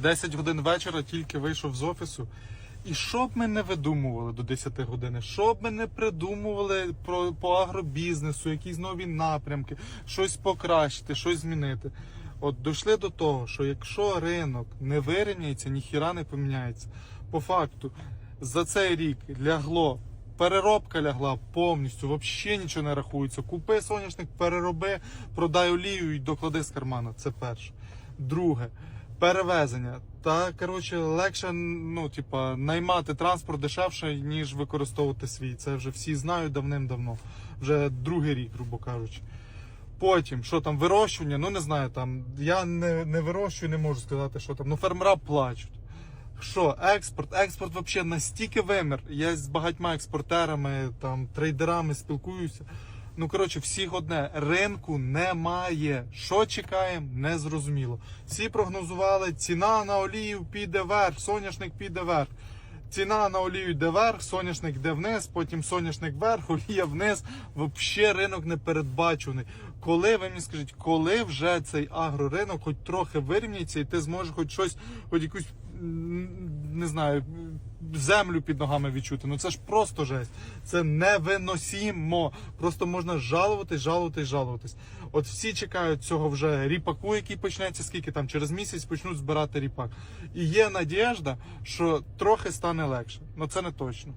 10 годин вечора тільки вийшов з офісу. І що б ми не видумували до 10 години, що б ми не придумували про, по агробізнесу, якісь нові напрямки, щось покращити, щось змінити. От дійшли до того, що якщо ринок не вирівняється, ніхіра не поміняється. По факту, за цей рік лягло, переробка лягла повністю, взагалі нічого не рахується. Купи соняшник, перероби, продай олію і доклади з кармана. Це перше. Друге, перевезення. Та коротше легше, ну, типа, наймати транспорт дешевше, ніж використовувати свій. Це вже всі знають давним-давно. Вже другий рік, грубо кажучи. Потім, що там, вирощування, ну не знаю, там я не, не вирощую, не можу сказати, що там. Ну, фермера плачуть. Що, експорт? Експорт взагалі настільки вимір. Я з багатьма експортерами, там, трейдерами спілкуюся. Ну, коротше, всіх одне. Ринку немає. Що чекаємо, не зрозуміло. Всі прогнозували, ціна на олію піде вверх, соняшник піде вверх. Ціна на олію йде вверх, соняшник йде вниз, потім соняшник вверх, олія вниз. Взагалі ринок не передбачений. Коли ви мені скажіть, коли вже цей агроринок хоч трохи вирівняється, і ти зможеш хоч щось, хоч якусь не знаю, землю під ногами відчути. Ну це ж просто жесть. Це невиносімо. Просто можна жалуватись, жалуватись, жалуватись. От всі чекають цього вже ріпаку, який почнеться скільки там через місяць почнуть збирати ріпак. І є надіжда, що трохи стане легше. Ну це не точно.